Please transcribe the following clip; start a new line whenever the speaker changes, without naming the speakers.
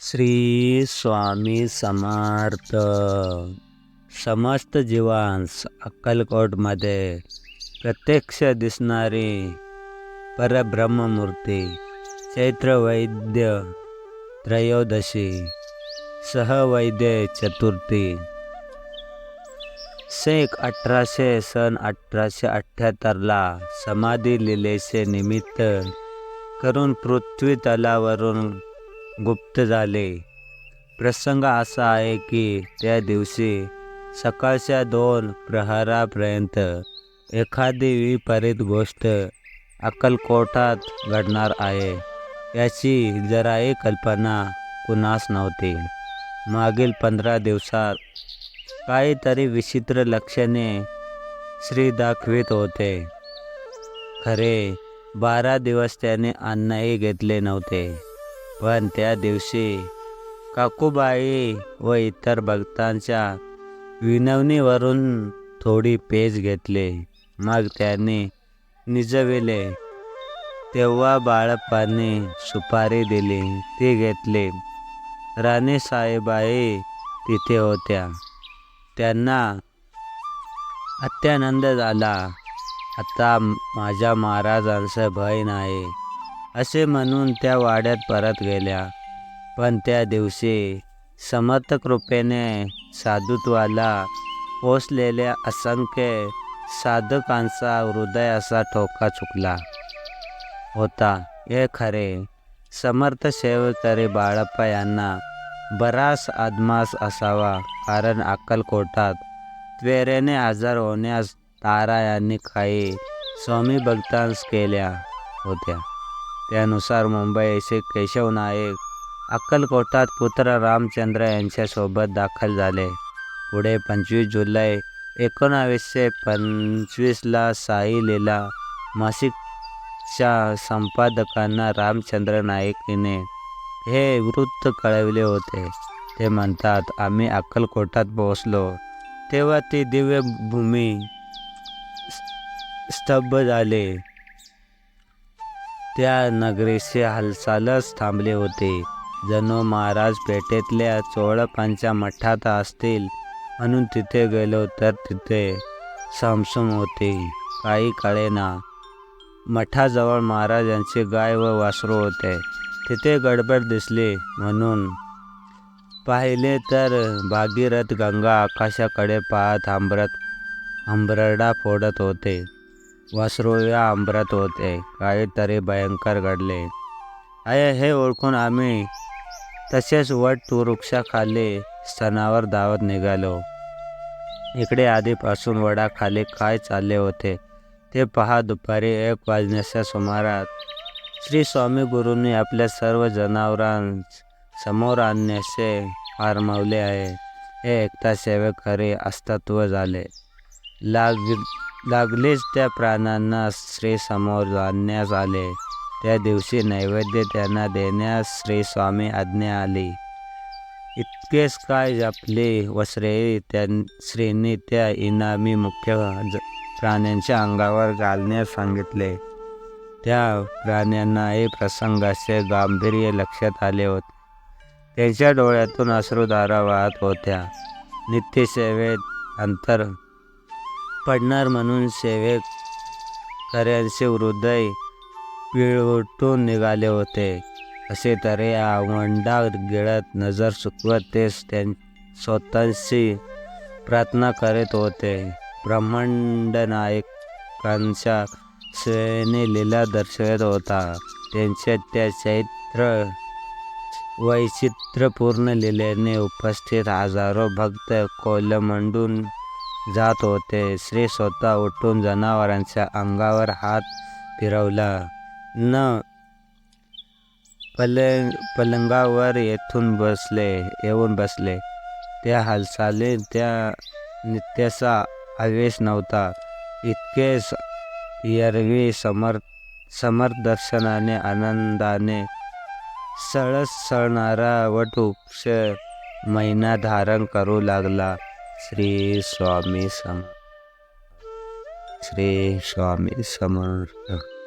श्री स्वामी समर्थ. समस्त जीवांस अक्कलकोटमध्ये प्रत्यक्ष दिसणारी परब्रह्ममूर्ती चैत्र वैद्य त्रयोदशी सहवैद्य चतुर्थी. शेख अठराशे सन अठराशे अठ्ठ्याहत्तरला समाधी लिलेचे निमित्त करून पृथ्वी तलावरून गुप्त झाले. प्रसंग असा आहे की त्या दिवशी सकाळच्या दोन प्रहरापर्यंत एखादी विपरीत गोष्ट अक्कलकोटात घडणार आहे याची जराही कल्पना कुणास नव्हती. मागील पंधरा दिवसात काहीतरी विचित्र लक्षणे श्री दाखवित होते. खरे बारा दिवस त्याने अन्नही घेतले नव्हते. पण त्या दिवशी काकूबाई व इतर भक्तांच्या विनवणीवरून थोडी पेज घेतले. मग त्यांनी निजविले. तेव्हा बाळप्पाने सुपारी दिली. ती घेतली. राणी साहेबाई तिथे होत्या. त्यांना अत्यानंद झाला. आता माझ्या महाराजांचं भय नाही. असे म्हणून त्या वाड्यात परत गेल्या. पण त्या दिवशी समर्थ कृपेने साधुत्वाला पोचलेल्या असंख्य साधकांचा हृदय असा ठोका चुकला होता. हे खरे समर्थ सेवकरी बाळप्पा यांना बराच आदमास असावा कारण अक्कलकोटात त्वेरेने आजार होण्यास तारा यांनी काही स्वामी भक्तांस केल्या होत्या. त्यानुसार मुंबई केशव नाईक अक्कलकोटात पुत्र रामचंद्र यांच्यासोबत दाखल झाले. पुढे पंचवीस जुलै एकोणावीसशे पंचवीसला साई लीला मासिकच्या संपादकांना रामचंद्र नाईकने हे वृत्त कळविले होते. ते म्हणतात आम्ही अक्कलकोटात पोहोचलो. तेव्हा ती दिव्यभूमी स्तब्ध झाले. त्या नगरीची हालचालच थांबली होती. जणू महाराज पेठेतल्या चोळपांच्या मठात असतील. म्हणून तिथे गेलो तर तिथे समसम होते. काही कळेना मठाजवळ महाराजांची गाय व वासरू होते. तिथे गडबड दिसली म्हणून. पाहिले तर भागीरथ गंगा आकाशाकडे पाहत आंबरत आंबरडा फोडत होते. वासरूया आंबरत होते. काहीतरी भयंकर घडले. आहे हे ओळखून आम्ही तसेच वट वृक्षाखाली स्तनावर धावत निघालो. इकडे आधीपासून वडाखाली काय चालले होते ते पहा. दुपारी एक वाजण्याच्या सुमारात श्री स्वामी गुरूंनी आपल्या सर्व जनावरांस समोर आणण्याचे फारमावले आहे. हे एकता सेवेकरी अस्तित्व झाले. लाग लागलीच त्या प्राण्यांना श्री जाणण्यास आले. त्या दिवशी नैवेद्य त्यांना देण्यास श्रीस्वामी आज्ञा आली. इतकेच काय जपले व श्रेय त्या श्रींनी त्या इनामी मुख्य ज प्राण्यांच्या अंगावर घालण्यास सांगितले. त्या प्राण्यांनाही प्रसंगाचे गांभीर्य लक्षात आले होते. त्यांच्या डोळ्यातून अश्रुधारा वाहत होत्या. नित्यसेवेत अंतर पडणार म्हणून सेवेक कर्यांचे हृदय पिळवटून निघाले होते. असे तऱ्हे आवंडा गिळत नजर चुकवत तेच त्यां स्वतःशी प्रार्थना करीत होते. ब्रह्मांड नायकांच्या सेवेने लीला दर्शवत होता. त्यांच्या त्या चैत्र वैचित्र्यपूर्ण लीलेने उपस्थित हजारो भक्त कोलमंडून जात होते. श्री स्वतः उठून जनावरांच्या अंगावर हात फिरवला. न पलंग पलंगावर येथून बसले येऊन बसले. त्या हालचाली त्या नित्याचा आवेश नव्हता. इतकेच एरवी समर समर्थदर्शनाने आनंदाने सळसळणारा वटवृक्ष महिना धारण करू लागला. श्री स्वामी सम श्री स्वामी समर्थ।